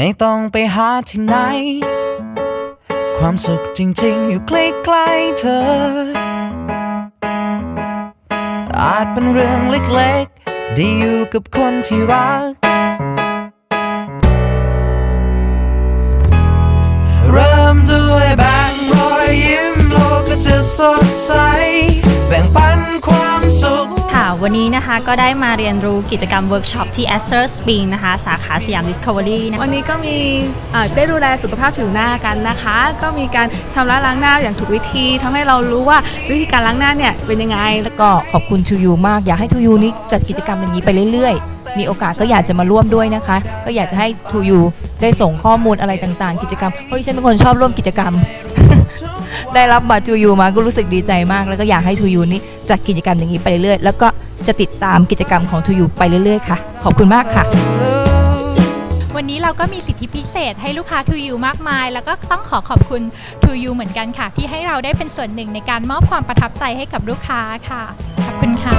ไม่ต้องไปหาที่ไหน ความสุขจริงๆ อยู่ใกล้ๆเธอ อาจเป็นเรื่องเล็กๆ ได้อยู่กับคนที่รัก วันนี้นะคะก็ได้มาเรียนรู้กิจกรรมเวิร์กช็อปที่ a s t e r Spring นะคะ สาขาสยาม Discovery นะคะวันนี้ก็มีเอ่อได้ดูแลสุขภาพผิวหน้ากันนะคะ ก็มีการชำระล้างหน้าอย่างถูกวิธีทำให้เรารู้ว่าวิธีการล้างหน้าเนี่ยเป็นยังไงแล้วก็ขอบคุณทูยูมาก อยากให้ทูยูนี้จัดกิจกรรมอย่างนี้ไปเรื่อยๆ มีโอกาสก็อยากจะมาร่วมด้วยนะคะ ก็อยากจะให้ทูยูได้ส่งข้อมูลอะไรต่างๆ กิจกรรมเพราะดิฉันเป็นคนชอบร่วมกิจกรรม ได้รับมาทูยูมาก็รู้สึกดีใจมาก แล้วก็อยากให้ทูยูนี้จัดกิจกรรมอย่างนี้ไปเรื่อยๆแล้วก็จะติดตามกิจกรรมของทูยูไปเรื่อยๆค่ะ ขอบคุณมากค่ะ วันนี้เราก็มีสิทธิพิเศษให้ลูกค้า To You มากมาย แล้วก็ต้องขอขอบคุณ To You เหมือนกันค่ะ ที่ให้เราได้เป็นส่วนหนึ่งในการมอบความประทับใจให้กับลูกค้าค่ะ ขอบคุณค่ะ